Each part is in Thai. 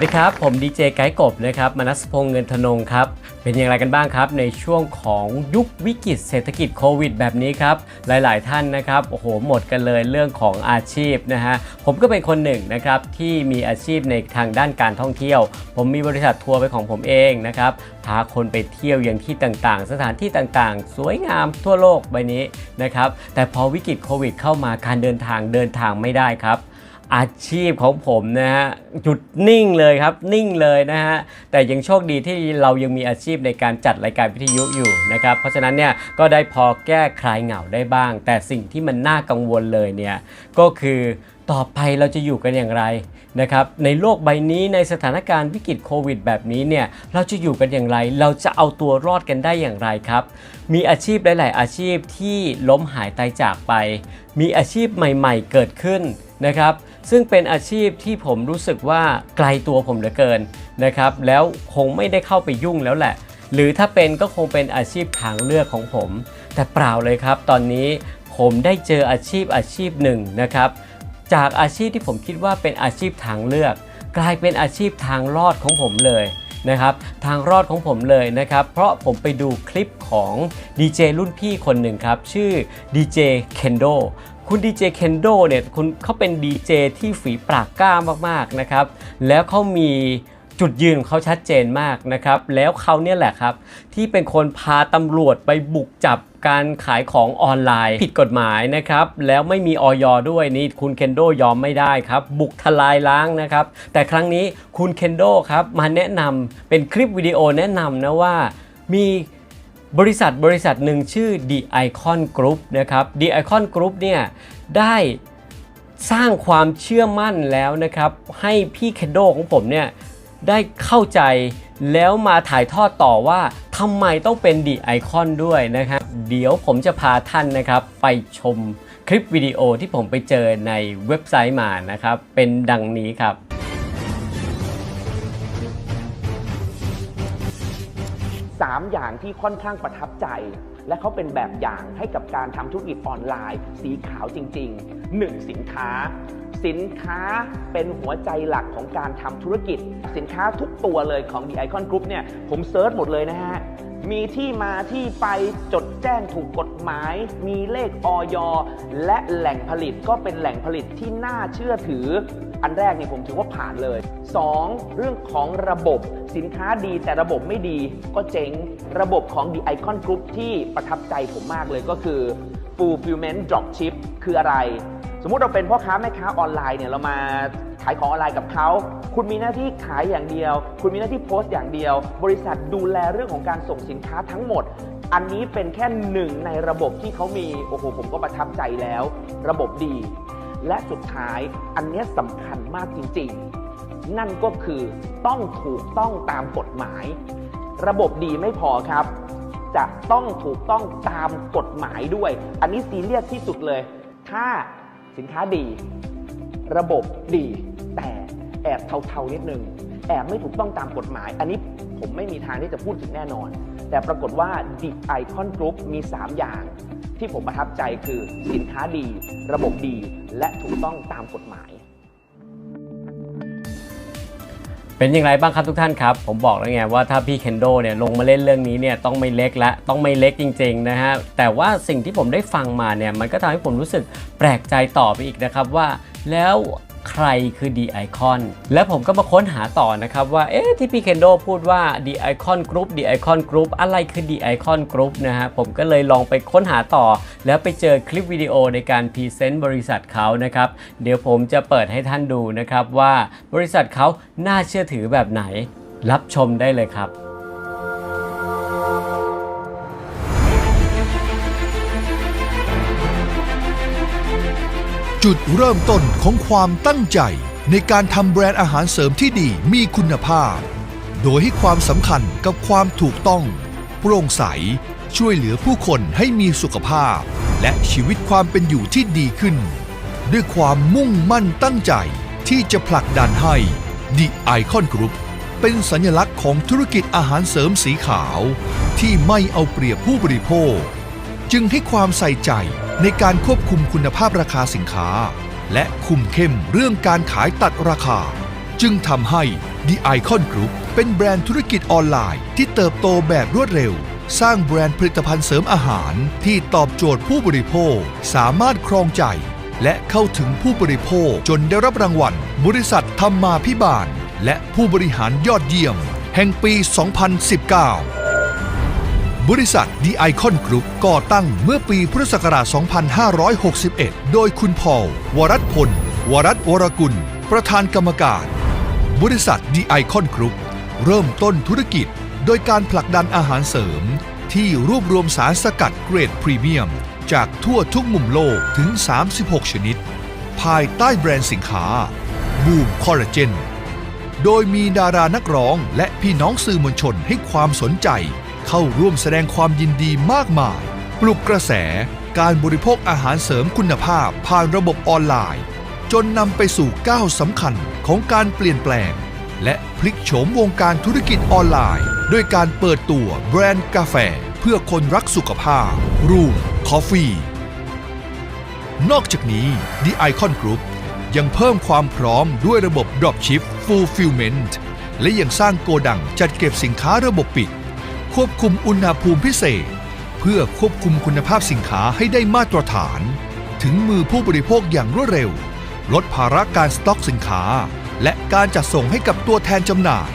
วัสดีครับ ผมดีเจไกด์กบนะครับมนัสพงษ์เงินธนงครับ เป็นอย่างไรกันบ้างครับ ในช่วงของยุควิกฤตเศรษฐกิจโควิดแบบนี้ครับ หลาย ๆ ท่านนะครับ โอ้โห หมดกันเลยเรื่องของอาชีพนะฮะ ผมก็เป็นคนหนึ่งนะครับ ที่มีอาชีพในทางด้านการท่องเที่ยว ผมมีบริษัททัวร์เป็นของผมเองนะครับ พาคนไปเที่ยวอย่างที่ต่าง ๆ สถานที่ต่าง ๆ สวยงามทั่วโลกใบนี้นะครับ แต่พอวิกฤตโควิดเข้ามาการเดินทางเดินทางไม่ได้ครับ อาชีพของผมนะฮะหยุดนิ่งเลยครับนิ่งเลยนะฮะแต่ยังโชคดีที่เรายังมีอาชีพในการจัดรายการวิทยุอยู่นะครับเพราะฉะนั้นเนี่ยก็ได้พอแก้คลายเหงาได้บ้าง แต่สิ่งที่มันน่ากังวลเลยเนี่ยก็คือต่อไปเราจะอยู่กันอย่างไรนะครับในโลกใบนี้ในสถานการณ์วิกฤตโควิด แบบนี้เนี่ยเราจะอยู่กันอย่างไร เราจะเอาตัวรอดกันได้อย่างไรครับ มีอาชีพหลาย ๆ อาชีพที่ล้มหายตายจากไป มีอาชีพใหม่ ๆ เกิดขึ้นนะครับ ซึ่งเป็นอาชีพที่ผมรู้สึกว่าไกลตัวผมเหลือเกินนะครับแล้วคงไม่ได้เข้าไปยุ่งแล้วแหละ หรือถ้าเป็นก็คงเป็นอาชีพทางเลือกของผม แต่เปล่าเลยครับ ตอนนี้ผมได้เจออาชีพอาชีพหนึ่งนะครับจากอาชีพที่ผมคิดว่าเป็นอาชีพทางเลือก กลายเป็นอาชีพทางรอดของผมเลยนะครับทางรอดของผมเลยนะครับ เพราะผมไปดูคลิปของดีเจรุ่นพี่คนหนึ่งครับ ชื่อดีเจเคนโด คุณดีเจเคนโดเนี่ยคุณเขาเป็นดีเจที่ฝีปากกล้ามากๆนะครับ แล้วเขามีจุดยืนของเขาชัดเจนมากนะครับ แล้วเขาเนี่ยแหละครับ ที่เป็นคนพาตำรวจไปบุกจับการขายของออนไลน์ ผิดกฎหมายนะครับ แล้วไม่มีออยด้วยนี่คุณเคนโดยอมไม่ได้ครับ บุกทลายล้างนะครับ แต่ครั้งนี้คุณเคนโดครับมาแนะนำเป็นคลิปวิดีโอแนะนำนะว่ามี บริษัทบริษัทหนึ่งชื่อ The Icon Group นะครับ The Icon Group เนี่ยได้สร้างความเชื่อมั่นแล้วนะครับ ให้พี่เคนโดของผมเนี่ยได้เข้าใจแล้วมาถ่ายทอดต่อว่าทำไมต้องเป็นดีไอคอนด้วยนะครับเดี๋ยวผมจะพาท่านนะครับไปชมคลิปวิดีโอที่ผมไปเจอในเว็บไซต์มานะครับ เป็นดังนี้ครับ 3 อย่างที่ค่อนข้างประทับใจ และเขาเป็นแบบอย่างให้กับการทำธุรกิจออนไลน์ สีขาวจริง ๆ 1. สินค้า สินค้าเป็นหัวใจหลักของการทำธุรกิจ สินค้าทุกตัวเลยของ The Icon Group เนี่ยผมเซิร์ชหมดเลยนะฮะ มีที่มาที่ไปจดแจ้งถูกกฎหมาย มีเลขออยและแหล่งผลิตก็เป็นแหล่งผลิตที่น่าเชื่อถือ อันแรกเนี่ยผมถือว่าผ่านเลย 2. เรื่องของระบบสินค้าดีแต่ระบบไม่ดีก็เจ๊งระบบของ The Icon Group ที่ประทับใจผมมากเลยก็คือ Fulfillment Dropship คืออะไร สมมุติเราเป็นพ่อค้าแม่ค้าออนไลน์เนี่ยเรามา ขายของออนไลน์กับเขา คุณมีหน้าที่ขายอย่างเดียว คุณมีหน้าที่โพสต์อย่างเดียว บริษัทดูแลเรื่องของการส่งสินค้าทั้งหมด อันนี้เป็นแค่หนึ่งในระบบที่เขามี โอ้โห ผมก็ประทับใจแล้ว ระบบดี และสุดท้าย อันนี้สำคัญมากจริง ๆ นั่นก็คือต้องถูกต้องตามกฎหมาย ระบบดีไม่พอครับ จะต้องถูกต้องตามกฎหมายด้วย อันนี้ซีเรียสที่สุดเลย ถ้าสินค้าดี ระบบดี แต่แอบเทาๆนิดนึง แอบไม่ถูกต้องตามกฎหมาย อันนี้ผมไม่มีทางที่จะพูดถึงแน่นอน แต่ปรากฏว่า ดิไอคอนกรุ๊ปมี 3 อย่าง ที่ผมประทับใจคือสินค้าดี ระบบดี และถูกต้องตามกฎหมาย เป็นอย่างไรบ้างครับทุกท่านครับ ผมบอกแล้วไงว่าถ้าพี่เคนโดเนี่ยลงมาเล่นเรื่องนี้เนี่ยต้องไม่เล็กและต้องไม่เล็กจริงๆนะฮะแต่ว่าสิ่งที่ผมได้ฟังมาเนี่ยมันก็ทำให้ผมรู้สึกแปลกใจต่อไปอีกนะครับว่า แล้ว ใครคือ The Icon และผมก็มาค้นหาต่อนะครับว่าเอ๊ะที่พี่เคนโดพูดว่า The Icon Group The Icon Group อะไรคือ The Icon Group นะฮะผมก็เลยลองไปค้นหาต่อ แล้วไปเจอคลิปวิดีโอในการพรีเซนต์บริษัทเขานะครับ เดี๋ยวผมจะเปิดให้ท่านดูนะครับว่าบริษัทเขาน่าเชื่อถือแบบไหน รับชมได้เลยครับ จุดเริ่มต้นของความตั้งใจ ในการทำแบรนด์อาหารเสริมที่ดีมีคุณภาพ โดยให้ความสำคัญกับความถูกต้อง โปร่งใส ช่วยเหลือผู้คนให้มีสุขภาพ และชีวิตความเป็นอยู่ที่ดีขึ้น ด้วยความมุ่งมั่นตั้งใจที่จะผลักดันให้ The Icon Group เป็นสัญลักษณ์ของธุรกิจอาหารเสริมสีขาว ที่ไม่เอาเปรียบผู้บริโภค จึงให้ความใส่ใจ ในการควบคุมคุณภาพราคาสินค้า และคุมเข้มเรื่องการขายตัดราคา จึงทำให้ The Icon Group เป็นแบรนด์ธุรกิจออนไลน์ที่เติบโตแบบรวดเร็ว สร้างแบรนด์ผลิตภัณฑ์เสริมอาหารที่ตอบโจทย์ผู้บริโภค สามารถครองใจ และเข้าถึงผู้บริโภคจนได้รับรางวัลบริษัทธรรมาพิบาล และผู้บริหารยอดเยี่ยม แห่งปี 2019 บริษัท The Icon Group ก่อตั้งเมื่อปีพุทธศักราช 2561 โดยคุณพอลวรัตพล วรัตวรกุล ประธานกรรมการ บริษัท The Icon Group เริ่มต้นธุรกิจ โดยการผลักดันอาหารเสริม ที่รวบรวมสารสกัดเกรดพรีเมียม จากทั่วทุกมุมโลกถึง 36 ชนิด ภายใต้แบรนด์สินค้าบูมคอลลาเจนโดยมีดารานักร้องและพี่น้องสื่อมวลชนให้ความสนใจ เข้าร่วมแสดงความยินดีมากมาย ปลุกกระแสการบริโภคอาหารเสริมคุณภาพผ่านระบบออนไลน์ จนนำไปสู่ก้าวสำคัญของการเปลี่ยนแปลง และพลิกโฉมวงการธุรกิจออนไลน์ ด้วยการเปิดตัวแบรนด์กาแฟ เพื่อคนรักสุขภาพ รูมคอฟฟี่นอกจากนี้ The Icon Group ยังเพิ่มความพร้อมด้วยระบบ Dropship Fulfillment และยังสร้างโกดังจัดเก็บสินค้าระบบปิด ควบคุมอุณหภูมิพิเศษ เพื่อควบคุมคุณภาพสินค้าให้ได้มาตรฐาน ถึงมือผู้บริโภคอย่างรวดเร็ว ลดภาระการสต็อกสินค้า และการจัดส่งให้กับตัวแทนจำหน่าย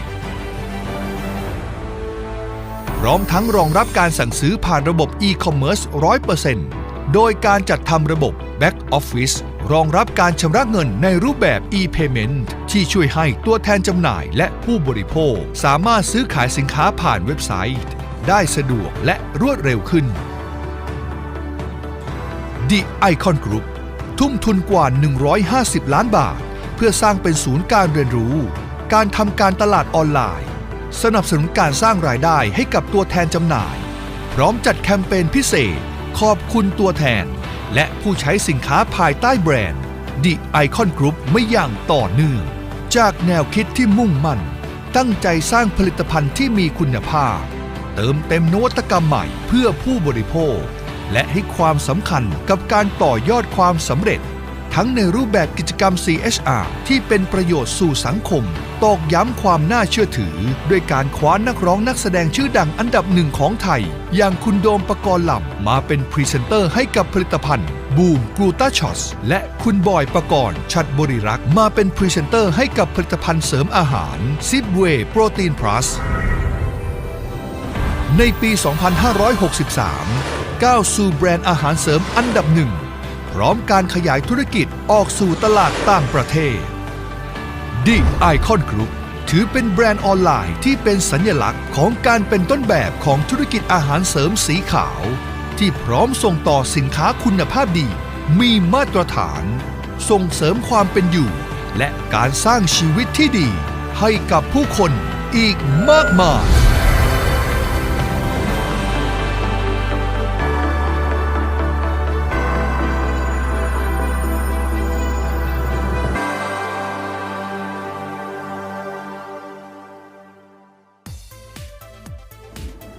พร้อมทั้งรองรับการสั่งซื้อผ่านระบบ e-commerce 100%โดยการจัดทำระบบ Back Office รองรับการชำระเงินในรูปแบบ e-payment ที่ช่วยให้ตัวแทนจำหน่ายและผู้บริโภค สามารถซื้อขายสินค้าผ่านเว็บไซต์ ได้สะดวกและรวดเร็วขึ้น The Icon Group ทุ่มทุนกว่า 150 ล้านบาท เพื่อสร้างเป็นศูนย์การเรียนรู้ การทำการตลาดออนไลน์ สนับสนุนการสร้างรายได้ให้กับตัวแทนจำหน่าย พร้อมจัดแคมเปญพิเศษ ขอบคุณตัวแทน และผู้ใช้สินค้าภายใต้แบรนด์ The Icon Group ไม่อย่างต่อเนื่อง จากแนวคิดที่มุ่งมั่น ตั้งใจสร้างผลิตภัณฑ์ที่มีคุณภาพ เติมเต็มนวัตกรรมใหม่เพื่อผู้บริโภค และให้ความสำคัญกับการต่อยอดความสำเร็จ ทั้งในรูปแบบกิจกรรม CHR ที่เป็นประโยชน์สู่สังคม ตอกย้ำความน่าเชื่อถือ ด้วยการคว้านักร้องนักแสดงชื่อดังอันดับหนึ่งของไทย อย่างคุณโดมปกรณ์ลำมาเป็นพรีเซนเตอร์ให้กับผลิตภัณฑ์บูมกรูตาช็อตและคุณบอยประกรณ์ชัดบริรักษ์มาเป็นพรีเซนเตอร์ให้กับผลิตภัณฑ์เสริมอาหารซิปเวยโปรตีนพลัสในปี 2563 ก้าวสู่แบรนด์อาหารเสริมอันดับหนึ่ง พร้อมการขยายธุรกิจออกสู่ตลาดต่างประเทศ The Icon Group ถือเป็นแบรนด์ออนไลน์ที่เป็นสัญลักษณ์ของการเป็นต้นแบบของธุรกิจอาหารเสริมสีขาว ที่พร้อมส่งต่อสินค้าคุณภาพดี มีมาตรฐาน ส่งเสริมความเป็นอยู่ และการสร้างชีวิตที่ดี ให้กับผู้คนอีกมากมาย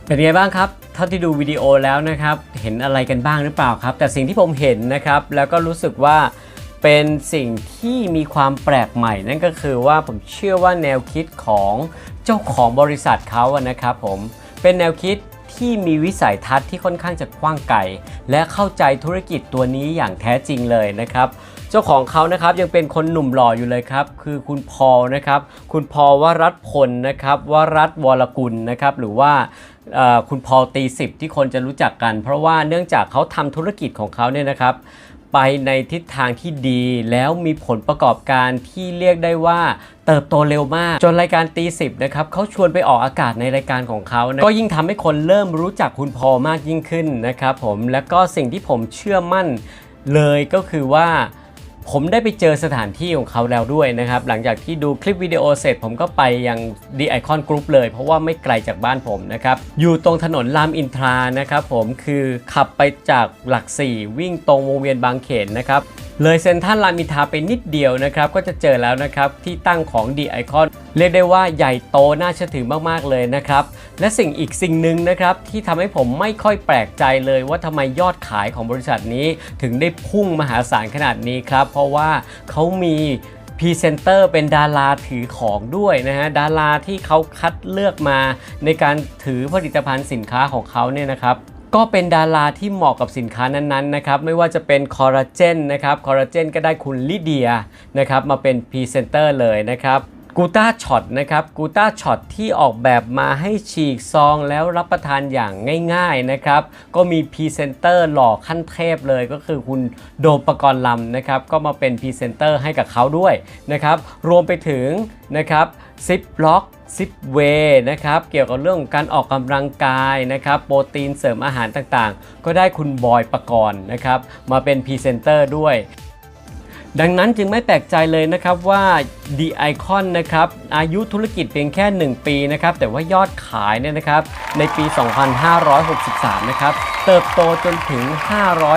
เป็นไงบ้างครับเท่าที่ดูวิดีโอแล้วนะครับเห็นอะไรกันบ้างหรือเปล่าครับ แต่สิ่งที่ผมเห็นนะครับแล้วก็รู้สึกว่าเป็นสิ่งที่มีความแปลกใหม่ นั่นก็คือว่าผมเชื่อว่าแนวคิดของเจ้าของบริษัทเขาอะนะครับผมเป็นแนวคิดที่มีวิสัยทัศน์ที่ค่อนข้างจะกว้างไกลและเข้าใจธุรกิจตัวนี้อย่างแท้จริงเลยนะครับเจ้าของเขานะครับยังเป็นคนหนุ่มหล่ออยู่เลยครับ คือคุณพอลนะครับ คุณพอลวรัตพลนะครับวรัตวรกุลนะครับ หรือว่า คุณพอลตีสิบที่คนจะรู้จักกัน เพราะว่าเนื่องจากเขาทำธุรกิจของเขาเนี่ยนะครับ ไปในทิศทางที่ดีแล้วมีผลประกอบการที่เรียกได้ว่าเติบโตเร็วมาก จนรายการตีสิบนะครับเขาชวนไปออกอากาศในรายการของเขานะก็ยิ่งทำให้คนเริ่มรู้จักคุณพอมากยิ่งขึ้นนะครับผมแล้วก็สิ่งที่ผมเชื่อมั่นเลยก็คือว่า ผมได้ไปเจอสถานที่ของเขาแล้วด้วยนะครับ หลังจากที่ดูคลิปวิดีโอเสร็จ ผมก็ไปยัง The Icon Group เลย เพราะว่าไม่ไกลจากบ้านผมนะครับ อยู่ตรงถนนรามอินทรานะครับผมคือขับไปจากหลัก 4 วิ่งตรงวงเวียนบางเขนนะครับ เลยเซ็นทรัลรามอินทราไปนิดเดียวนะครับ ก็จะเจอแล้วนะครับที่ตั้งของ The Icon เรียกได้ว่าใหญ่โตน่าเชื่อถือมาก ๆ เลยนะครับและสิ่งอีกสิ่งหนึ่งนะครับที่ทำให้ผมไม่ค่อยแปลกใจเลยว่าทำไมยอดขายของบริษัทนี้ถึงได้พุ่งมหาศาลขนาดนี้ครับ เพราะว่าเขามีพรีเซนเตอร์เป็นดาราถือของด้วยนะฮะดาราที่เขาคัดเลือกมาในการถือผลิตภัณฑ์สินค้าของเขาเนี่ยนะครับก็เป็นดาราที่เหมาะกับสินค้านั้นๆนะครับไม่ว่าจะเป็นคอลลาเจนนะครับคอลลาเจนก็ได้คุณลิเดียนะครับมาเป็นพรีเซนเตอร์เลยนะครับ กูต้าช็อตนะครับกูต้าช็อตที่ออกแบบมาให้ฉีกซองแล้วรับประทานอย่างง่ายๆนะครับ ก็มีพรีเซนเตอร์หล่อขั้นเทพเลยก็คือคุณโดมปกรณ์ลำนะครับ ก็มาเป็นพรีเซนเตอร์ให้กับเขาด้วยนะครับ รวมไปถึงนะครับซิปล็อกซิปเวนะครับ เกี่ยวกับเรื่องของการออกกำลังกายนะครับ โปรตีนเสริมอาหารต่างๆ ก็ได้คุณบอยปกรณ์นะครับ มาเป็นพรีเซนเตอร์ด้วย ดังนั้นจึงไม่แปลกใจเลยนะครับว่า The Icon นะครับอายุธุรกิจเพียงแค่ 1 ปีนะครับแต่ว่ายอดขายเนี่ยนะครับในปี 2563 นะครับเติบโตจนถึง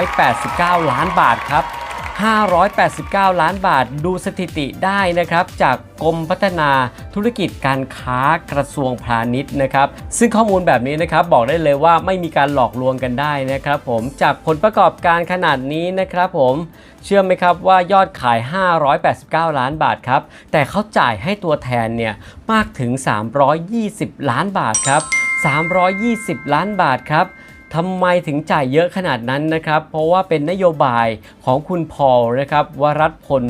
589 ล้านบาทครับ 589 ล้านบาทดูสถิติได้นะครับ จากกรมพัฒนาธุรกิจการค้ากระทรวงพาณิชย์นะครับ ซึ่งข้อมูลแบบนี้นะครับบอกได้เลยว่าไม่มีการหลอกลวงกันได้นะครับผมจากผลประกอบการขนาดนี้นะครับผมเชื่อไหมครับว่ายอดขาย 589 ล้านบาทครับ แต่เขาจ่ายให้ตัวแทนเนี่ยมากถึง 320 ล้านบาทครับ 320 ล้านบาทครับ ทำไมถึงจ่ายเยอะขนาดนั้นนะครับ เพราะว่าเป็นนโยบายของคุณพอลนะครับวรัตพล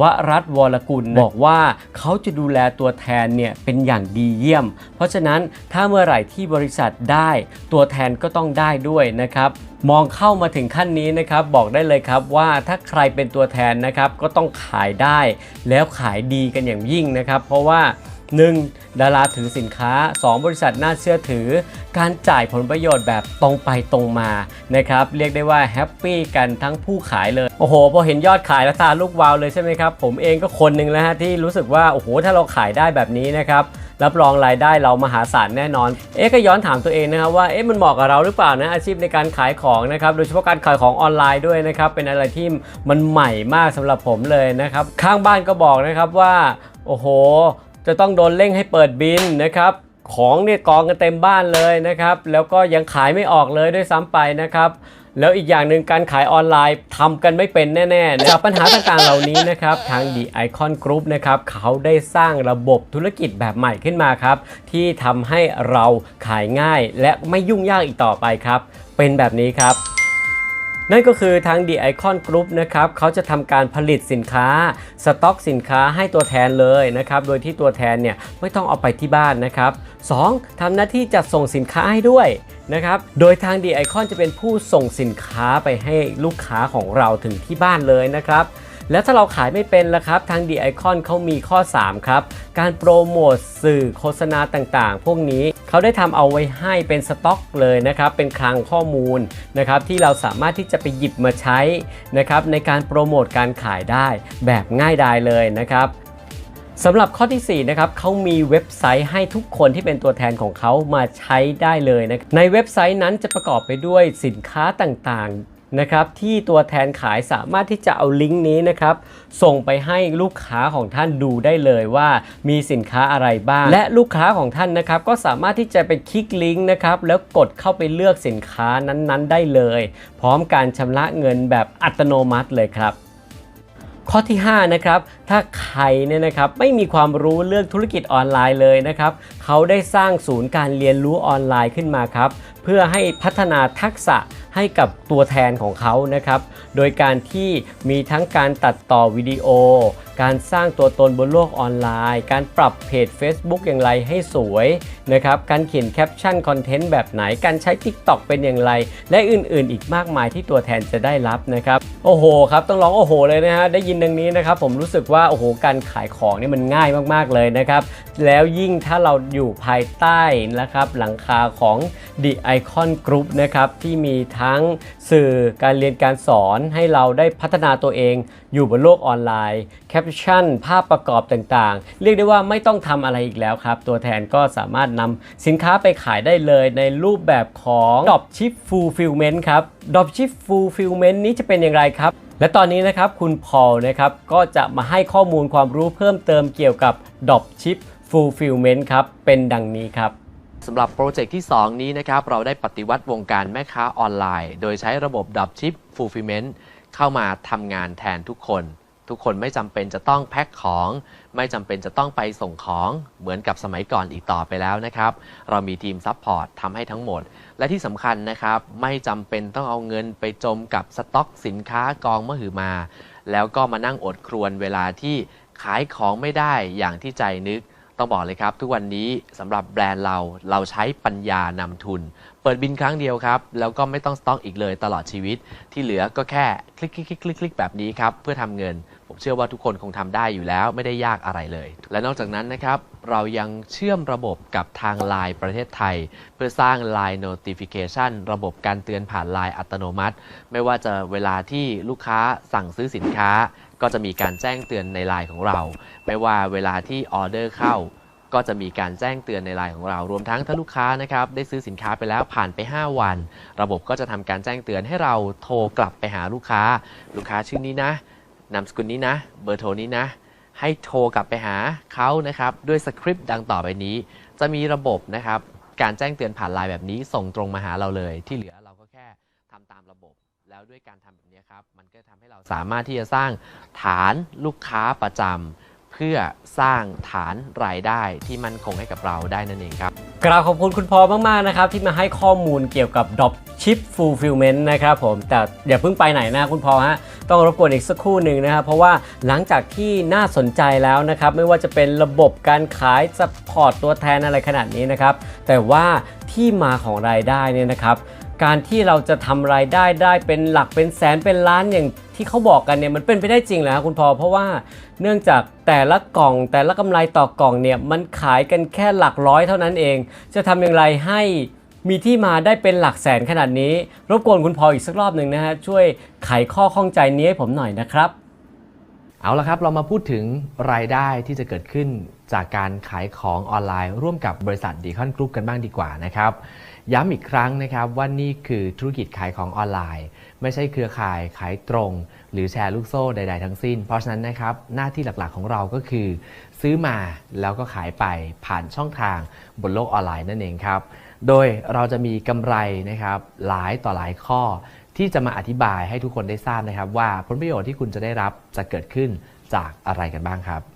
วรัตวรกุลบอกว่าเขาจะดูแลตัวแทนเนี่ยเป็นอย่างดีเยี่ยม เพราะฉะนั้นถ้าเมื่อไหร่ที่บริษัทได้ ตัวแทนก็ต้องได้ด้วยนะครับมองเข้ามาถึงขั้นนี้นะครับบอกได้เลยครับว่าถ้าใครเป็นตัวแทนนะครับก็ต้องขายได้ แล้วขายดีกันอย่างยิ่งนะครับ เพราะว่า 1. ดาราถือสินค้า 2. บริษัทน่าเชื่อถือ การจ่ายผลประโยชน์แบบตรงไปตรงมานะครับเรียกได้ว่าแฮปปี้กันทั้งผู้ขายเลย โอ้โห พอเห็นยอดขายแล้วตาลูกวาวเลยใช่ไหมครับ ผมเองก็คนหนึ่งแล้วฮะที่รู้สึกว่า โอ้โห ถ้าเราขายได้แบบนี้นะครับรับรองรายได้เรามหาศาลแน่นอน เอ๊ะก็ย้อนถามตัวเองนะครับว่าเอ๊ะมันเหมาะกับเราหรือเปล่านะอาชีพในการขายของนะครับโดยเฉพาะการขายของออนไลน์ด้วยนะครับเป็นอะไรที่มันใหม่มากสำหรับผมเลยนะครับข้างบ้านก็บอกนะครับว่าโอ้โห จะต้องโดนเร่งให้เปิดบินนะครับ ของเนี่ยกองกันเต็มบ้านเลยนะครับ แล้วก็ยังขายไม่ออกเลยด้วยซ้ำไปนะครับ แล้วอีกอย่างหนึ่งการขายออนไลน์ทำกันไม่เป็นแน่ๆจากปัญหาต่างๆเหล่านี้นะครับทาง The Icon Group นะครับเขาได้สร้างระบบธุรกิจแบบใหม่ขึ้นมาครับ ที่ทำให้เราขายง่ายและไม่ยุ่งยากอีกต่อไปครับ เป็นแบบนี้ครับ นั่นก็คือทาง The Icon Group นะครับเขาจะทำการผลิตสินค้า สต็อกสินค้าให้ตัวแทนเลยนะครับ โดยที่ตัวแทนเนี่ยไม่ต้องเอาไปที่บ้านนะครับ 2. ทำหน้าที่จัดส่งสินค้าให้ด้วยนะครับ โดยทาง The Icon จะเป็นผู้ส่งสินค้าไปให้ลูกค้าของเราถึงที่บ้านเลยนะครับ แล้วถ้าเราขายไม่เป็นล่ะครับ ทาง The Icon เขามีข้อ 3 ครับ การโปรโมทสื่อโฆษณาต่างๆ พวกนี้เขาได้ทำเอาไว้ให้เป็นสต็อกเลยนะครับ เป็นคลังข้อมูลนะครับที่เราสามารถที่จะไปหยิบมาใช้นะครับในการโปรโมทการขายได้แบบง่ายดายเลยนะครับสำหรับข้อที่ 4 นะครับเขามีเว็บไซต์ให้ทุกคนที่เป็นตัวแทนของเขามาใช้ได้เลยนะในเว็บไซต์นั้นจะประกอบไปด้วยสินค้าต่างๆ นะครับที่ตัวแทนขายสามารถที่จะเอาลิงก์นี้นะครับส่งไปให้ลูกค้าของท่านดูได้เลยว่ามีสินค้าอะไรบ้าง และลูกค้าของท่านนะครับก็สามารถที่จะไปคลิกลิงก์นะครับแล้วกดเข้าไปเลือกสินค้านั้นๆ ได้เลย พร้อมการชำระเงินแบบอัตโนมัติเลยครับข้อที่5นะครับถ้าใครเนี่ยนะครับไม่มีความรู้เรื่องธุรกิจออนไลน์เลยนะครับเขาได้สร้างศูนย์การเรียนรู้ออนไลน์ขึ้นมาครับเพื่อให้พัฒนาทักษะ ให้กับตัวแทนของเขานะครับ โดยการที่มีทั้งการตัดต่อวิดีโอ การสร้างตัวตนบนโลกออนไลน์ การปรับเพจ Facebook อย่างไรให้สวยนะครับ การเขียนแคปชั่นคอนเทนต์แบบไหน การใช้ TikTok เป็นอย่างไร และอื่นๆ อีกมากมายที่ตัวแทนจะได้รับนะครับ โอ้โหครับ ต้องร้องโอ้โหเลยนะฮะ ได้ยินดังนี้นะครับ ผมรู้สึกว่าโอ้โห การขายของนี่มันง่ายมากๆเลยนะครับ แล้วยิ่งถ้าเราอยู่ภายใต้นะครับหลังคาของ The Icon Group นะครับที่มีทั้งสื่อการเรียนการสอนให้เราได้พัฒนาตัวเองอยู่บนโลกออนไลน์แคปชั่นภาพประกอบต่างๆ เรียกได้ว่าไม่ต้องทำอะไรอีกแล้วครับ ตัวแทนก็สามารถนำสินค้าไปขายได้เลยในรูปแบบของ Dropship Fulfillment ครับ Dropship Fulfillment นี้จะเป็นอย่างไรครับและตอนนี้นะครับคุณพอลนะครับก็จะมาให้ข้อมูลความรู้เพิ่มเติมเกี่ยวกับ Dropship Fulfillment ครับ เป็นดังนี้ครับ สำหรับโปรเจกต์ที่ 2 นี้นะครับ เราได้ปฏิวัติวงการแม่ค้าออนไลน์ โดยใช้ระบบดับชิป Fulfillment เข้ามาทำงานแทนทุกคน ทุกคนไม่จำเป็นจะต้องแพ็คของ ไม่จำเป็นจะต้องไปส่งของเหมือนกับสมัยก่อนอีกต่อไปแล้วนะครับ เรามีทีมซัพพอร์ตทำให้ทั้งหมด และที่สำคัญนะครับ ไม่จำเป็นต้องเอาเงินไปจมกับสต็อกสินค้ากองมหึมา แล้วก็มานั่งอดครวนเวลาที่ขายของไม่ได้อย่างที่ใจนึก ต้องบอกเลยครับ ทุกวันนี้สำหรับแบรนด์เราเราใช้ปัญญานำทุน เปิดบินครั้งเดียวครับ แล้วก็ไม่ต้องสต็อกอีกเลยตลอดชีวิต ที่เหลือก็แค่คลิกคลิกคลิกคลิกคลิกแบบนี้ครับ เพื่อทำเงิน ผมเชื่อว่าทุกคนคงทำได้อยู่แล้วไม่ได้ยากอะไรเลย และนอกจากนั้นนะครับ เรายังเชื่อมระบบกับทาง Line ประเทศไทย เพื่อสร้าง Line Notification ระบบการเตือนผ่าน Line อัตโนมัติ ไม่ว่าจะเวลาที่ลูกค้าสั่งซื้อสินค้า ก็จะมีการแจ้งเตือนใน Line ของเรา ไม่ว่าเวลาที่ออเดอร์เข้า ก็จะมีการแจ้งเตือนในไลน์ของเรา รวมทั้งถ้าลูกค้านะครับได้ซื้อสินค้าไปแล้วผ่านไป 5 วัน ระบบก็จะทำการแจ้งเตือนให้เราโทรกลับไปหาลูกค้า ลูกค้าชื่อนี้นะนามสกุลนี้นะ เบอร์โทรนี้นะ ให้โทรกลับไปหาเขานะครับด้วยสคริปต์ดังต่อไปนี้ จะมีระบบนะครับการแจ้งเตือนผ่านไลน์แบบนี้ส่งตรงมาหาเราเลยที่เหลือ เราสามารถที่จะสร้างฐานลูกค้าประจำเพื่อสร้างฐานรายได้ที่มั่นคงให้กับเราได้นั่นเองครับกราบขอบคุณคุณพอมาก ๆ นะครับ ที่มาให้ข้อมูลเกี่ยวกับ Dropship Fulfillment นะครับผม แต่อย่าเพิ่งไปไหนนะคุณพอฮะ ต้องรบกวนอีกสักครู่หนึ่งนะครับ เพราะว่าหลังจากที่น่าสนใจแล้วนะครับ ไม่ว่าจะเป็นระบบการขายสปอร์ตตัวแทนอะไรขนาดนี้นะครับ แต่ว่าที่มาของรายได้เนี่ยนะครับ การที่เราจะทำรายได้ได้เป็นหลักเป็นแสนเป็นล้านอย่างที่เขาบอกกันเนี่ยมันเป็นไปได้จริงเหรอครับคุณพอเพราะว่าเนื่องจากแต่ละกล่องแต่ละกำไรต่อกล่องเนี่ยมันขายกันแค่หลักร้อยเท่านั้นเอง จะทำอย่างไรให้มีที่มาได้เป็นหลักแสนขนาดนี้ รบกวนคุณพออีกสักรอบหนึ่งนะฮะช่วยไขข้อข้องใจนี้ให้ผมหน่อยนะครับ เอาละครับเรามาพูดถึงรายได้ที่จะเกิดขึ้นจากการขายของออนไลน์ ร่วมกับบริษัทดีคอนกรุ๊ปกันบ้างดีกว่านะครับ ย้ำอีกครั้งนะครับว่านี่คือธุรกิจขายของออนไลน์ ไม่ใช่เครือข่ายขายตรง หรือแชร์ลูกโซ่ใด ๆ ทั้งสิ้น เพราะฉะนั้นนะครับหน้าที่หลักๆของเราก็คือ ซื้อมาแล้วก็ขายไปผ่านช่องทางบนโลกออนไลน์นั่นเองครับ โดยเราจะมีกำไรนะครับหลายต่อหลายข้อที่จะมาอธิบายให้ทุกคนได้ทราบนะครับ ว่าผลประโยชน์ที่คุณจะได้รับจะเกิดขึ้นจากอะไรกันบ้างครับ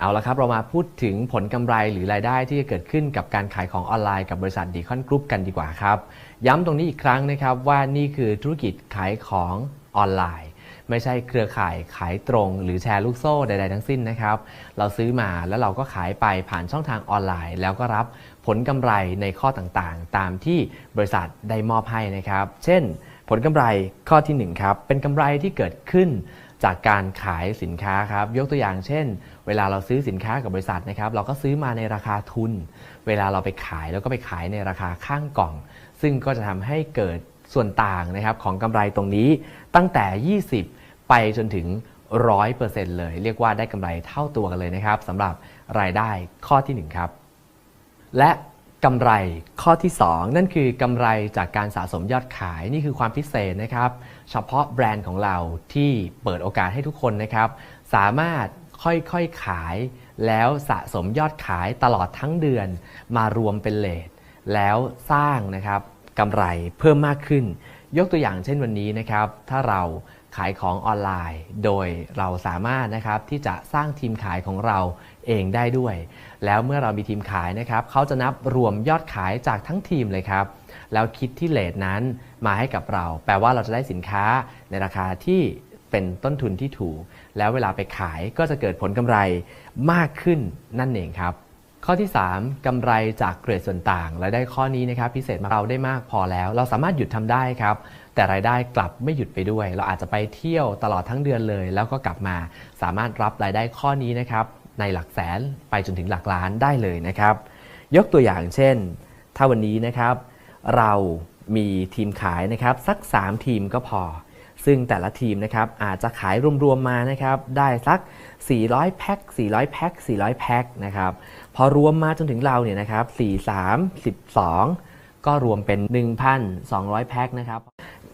เอาละครับเรามาพูดถึงผลกำไรหรือรายได้ที่จะเกิดขึ้นกับการขายของออนไลน์กับบริษัทดีคอนกรุ๊ปกันดีกว่าครับ ย้ำตรงนี้อีกครั้งนะครับว่านี่คือธุรกิจขายของออนไลน์ ไม่ใช่เครือข่ายขายตรง หรือแชร์ลูกโซ่ใดๆทั้งสิ้นนะครับ เราซื้อมาแล้วเราก็ขายไปผ่านช่องทางออนไลน์ แล้วก็รับผลกำไรในข้อต่างๆ ตามที่บริษัทได้มอบให้นะครับ เช่น ผลกำไรข้อที่1ครับเป็นกำไรที่เกิดขึ้น จากการขายสินค้าครับยกตัวอย่างเช่น เวลาเราซื้อสินค้ากับบริษัทนะครับ เราก็ซื้อมาในราคาทุน เวลาเราไปขายเราก็ไปขายในราคาข้างกล่อง ซึ่งก็จะทำให้เกิดส่วนต่างนะครับของกำไรตรงนี้ตั้งแต่ 20 ไปจนถึง 100%เลย เรียกว่าได้กำไรเท่าตัวกันเลยนะครับสำหรับรายได้ข้อที่ 1 ครับ และกำไรข้อที่ 2 นั่นคือกำไรจากการสะสมยอดขายนี่คือความพิเศษนะครับ เฉพาะแบรนด์ของเราที่เปิดโอกาสให้ทุกคนนะครับ สามารถค่อยๆขาย แล้วสะสมยอดขายตลอดทั้งเดือนมารวมเป็นเลทแล้วสร้างนะครับกำไรเพิ่มมากขึ้น ยกตัวอย่างเช่นวันนี้นะครับ ถ้าเรา ขายของออนไลน์ โดยเราสามารถนะครับที่จะสร้างทีมขายของเราเองได้ด้วย แล้วเมื่อเรามีทีมขายนะครับเขาจะนับรวมยอดขายจากทั้งทีมเลยครับแล้วคิดที่เลทนั้นมาให้กับเรา แปลว่าเราจะได้สินค้าในราคาที่เป็นต้นทุนที่ถูก แล้วเวลาไปขายก็จะเกิดผลกำไรมากขึ้นนั่นเองครับ ข้อที่ 3กำไรจากเกรดส่วนต่างรายได้ข้อนี้นะครับพิเศษมาเราได้มากพอแล้ว เราสามารถหยุดทำได้ครับ แต่รายได้กลับไม่หยุดไปด้วย เราอาจจะไปเที่ยวตลอดทั้งเดือนเลย แล้วก็กลับมาสามารถรับรายได้ข้อนี้นะครับในหลักแสนไปจนถึงหลักล้านได้เลยนะครับ ยกตัวอย่างเช่น ถ้าวันนี้นะครับ เรามีทีมขายนะครับสัก 3 ทีมก็พอ ซึ่งแต่ละทีมนะครับอาจจะขายรวมๆมานะครับได้สัก 400 แพ็ค 400 แพ็ค 400 แพ็คนะครับพอรวมมาจนถึงเราเนี่ยนะครับ 4 3 12 ก็รวมเป็น 1,200 แพ็คนะครับ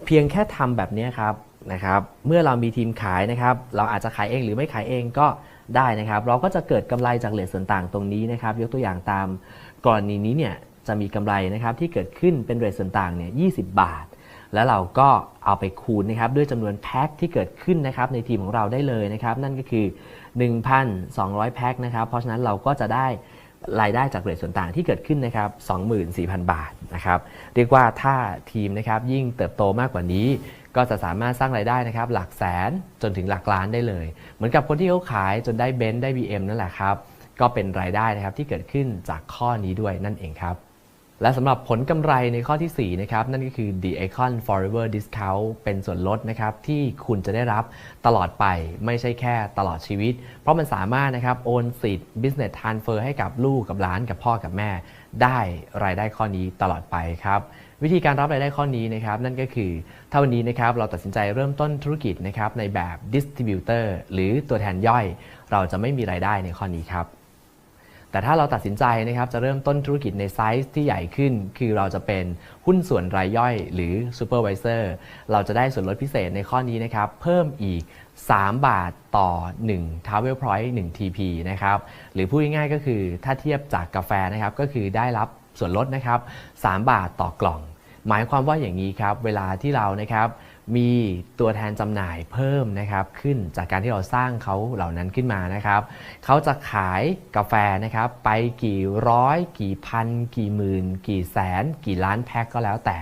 เพียงแค่ทำแบบนี้ครับนะครับ เมื่อเรามีทีมขายนะครับ เราอาจจะขายเองหรือไม่ขายเองก็ได้นะครับ เราก็จะเกิดกำไรจากเหรียญส่วนต่างตรงนี้นะครับ ยกตัวอย่างตามกรณีนี้เนี่ยจะมีกำไรนะครับที่เกิดขึ้นเป็นเหรียญส่วนต่างเนี่ย20บาท แล้วเราก็เอาไปคูณนะครับด้วยจำนวนแพ็คที่เกิดขึ้นนะครับในทีมของเราได้เลยนะครับ นั่นก็คือ 1,200 แพ็คนะครับ เพราะฉะนั้นเราก็จะได้ รายได้จากเรทส่วนต่างที่เกิดขึ้นนะครับ 24,000 บาทนะครับ เรียกว่าถ้าทีมนะครับยิ่งเติบโตมากกว่านี้ ก็จะสามารถสร้างรายได้นะครับ หลักแสนจนถึงหลักล้านได้เลย เหมือนกับคนที่เขาขายจนได้เบนซ์ได้ BM นั่นแหละครับ ก็เป็นรายได้นะครับที่เกิดขึ้นจากข้อนี้ด้วยนั่นเองครับ และสำหรับผลกำไรในข้อที่ 4 นะครับ นั่นก็คือ The Icon Forever Discount เป็นส่วนลดนะครับ ที่คุณจะได้รับตลอดไปไม่ใช่แค่ตลอดชีวิต เพราะมันสามารถนะครับ โอนสิทธิ์ Business Transfer ให้กับลูกกับหลานกับพ่อกับแม่ ได้รายได้ข้อนี้ตลอดไปครับวิธีการรับรายได้ข้อนี้นะครับนั่นก็คือถ้าวันนี้นะครับเราตัดสินใจเริ่มต้นธุรกิจนะครับในแบบ Distributor หรือตัวแทนย่อย เราจะไม่มีรายได้ในข้อนี้ครับ แต่ถ้าเราตัดสินใจนะครับจะเริ่มต้นธุรกิจในไซส์ที่ใหญ่ขึ้น คือเราจะเป็นหุ้นส่วนรายย่อยหรือซูเปอร์วิเซอร์เราจะได้ส่วนลดพิเศษในข้อนี้นะครับ เพิ่มอีก 3 บาทต่อ1 Travel Point 1 TP นะครับ หรือพูดง่ายๆก็คือถ้าเทียบจากกาแฟนะครับก็คือได้รับส่วนลดนะครับ 3 บาทต่อกล่อง หมายความว่าอย่างนี้ครับ เวลาที่เรานะครับมีตัวแทนจำหน่ายเพิ่มนะครับขึ้นจากการที่เราสร้างเขาเหล่านั้นขึ้นมานะครับเขาจะขายกาแฟนะครับไปกี่ร้อย กี่พัน กี่หมื่น กี่แสน กี่ล้านแพ็คก็แล้วแต่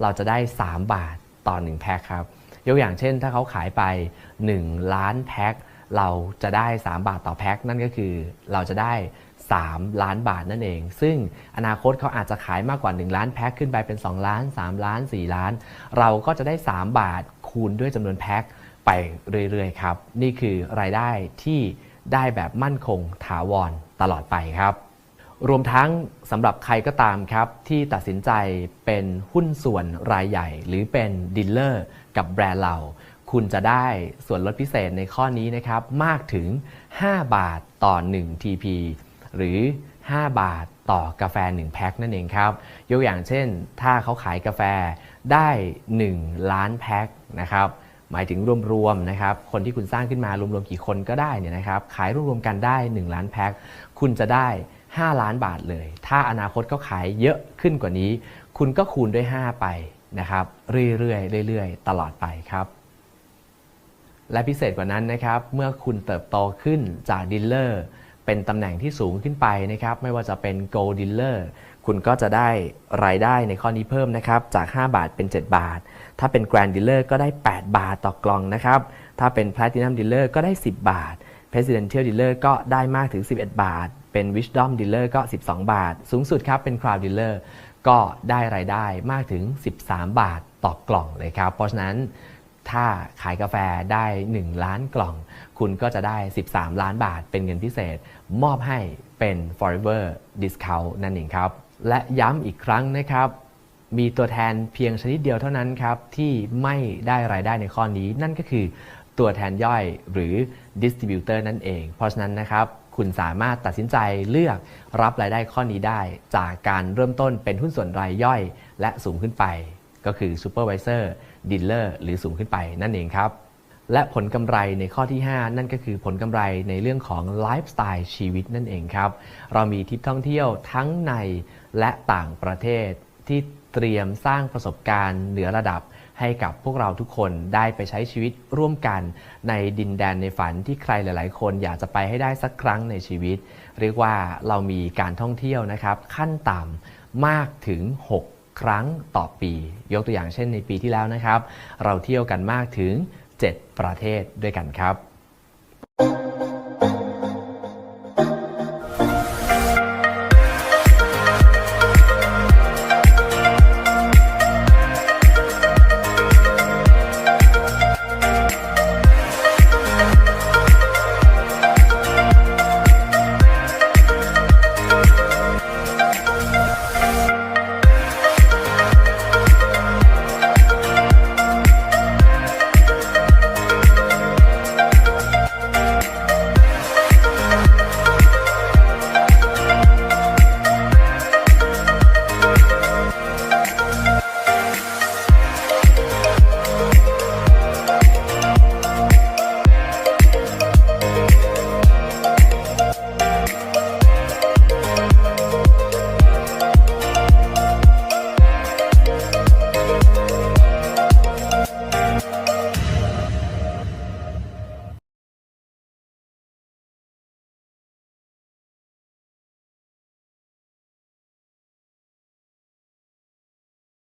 เราจะได้ 3 บาทต่อ1แพ็คครับยกอย่างเช่น ถ้าเขาขายไป 1 ล้านแพ็คเราจะได้ 3 บาทต่อแพ็คนั่นก็คือเราจะได้ 3 ล้านบาทนั่นเอง ซึ่งอนาคตเขาอาจจะขายมากกว่า 1 ล้านแพ็คขึ้นไปเป็น 2 ล้าน 3 ล้าน 4 ล้าน เราก็จะได้ 3 บาทคูณด้วยจำนวนแพ็คไปเรื่อยๆครับ นี่คือรายได้ที่ได้แบบมั่นคงถาวรตลอดไปครับ รวมทั้งสำหรับใครก็ตามครับ ที่ตัดสินใจเป็นหุ้นส่วนรายใหญ่ หรือเป็นดีลเลอร์กับแบรนด์เราคุณจะได้ส่วนลดพิเศษในข้อนี้นะครับ มากถึง 5 บาทต่อ 1 TP หรือ 5 บาทต่อกาแฟ 1 แพ็คนั่นเองครับ ยกอย่างเช่น ถ้าเขาขายกาแฟได้ 1 ล้านแพ็คนะครับหมายถึงรวมๆนะครับ คนที่คุณสร้างขึ้นมารวมๆกี่คนก็ได้เนี่ยนะครับ ขายรวมๆกันได้ 1 ล้านแพ็ค คุณจะได้ 5 ล้านบาทเลย ถ้าอนาคตเขาขายเยอะขึ้นกว่านี้ คุณก็คูณด้วย 5 ไปนะครับ เรื่อยๆเรื่อยๆ ตลอดไปครับ และพิเศษกว่านั้นนะครับ เมื่อคุณเติบโตขึ้นจากดีลเลอร์ เป็นตำแหน่งที่สูงขึ้นไปนะครับไม่ว่าจะเป็น Gold Dealer คุณก็จะได้รายได้ในข้อนี้เพิ่มนะครับจาก 5 บาทเป็น 7 บาท ถ้าเป็น Grand Dealer ก็ได้ 8 บาทต่อกล่องนะครับถ้าเป็น Platinum Dealer ก็ได้ 10 บาท Presidential Dealer ก็ได้มากถึง 11 บาท เป็น Wisdom Dealer ก็ 12 บาท สูงสุดครับเป็น Crown Dealer ก็ได้รายได้มากถึง 13 บาทต่อกล่องเลยครับเพราะฉะนั้น ถ้าขายกาแฟได้ 1 ล้านกล่อง คุณก็จะได้ 13 ล้านบาทเป็นเงินพิเศษ มอบให้เป็น forever discount นั่นเองครับ และย้ำอีกครั้งนะครับ มีตัวแทนเพียงชนิดเดียวเท่านั้นครับ ที่ไม่ได้รายได้ในข้อนี้นั่นก็คือตัวแทนย่อยหรือ distributor นั่นเอง เพราะฉะนั้นนะครับคุณสามารถตัดสินใจเลือกรับรายได้ข้อนี้ได้ จากการเริ่มต้นเป็นหุ้นส่วนรายย่อย และสูงขึ้นไป ก็คือ supervisor dealer หรือสูงขึ้นไปนั่นเองครับ และผลกำไรในข้อที่ 5 นั่นก็คือผลกำไรในเรื่องของไลฟ์สไตล์ชีวิตนั่นเองครับ เรามีทิปท่องเที่ยวทั้งในและต่างประเทศที่เตรียมสร้างประสบการณ์เหนือระดับให้กับพวกเราทุกคนได้ไปใช้ชีวิตร่วมกันในดินแดนในฝันที่ใครหลาย ๆ คนอยากจะไปให้ได้สักครั้งในชีวิต เรียกว่าเรามีการท่องเที่ยวนะครับ ขั้นต่ำมากถึง 6 ครั้งต่อปี ยกตัวอย่างเช่นในปีที่แล้วนะครับ เราเที่ยวกันมากถึง 7 ประเทศด้วยกันครับ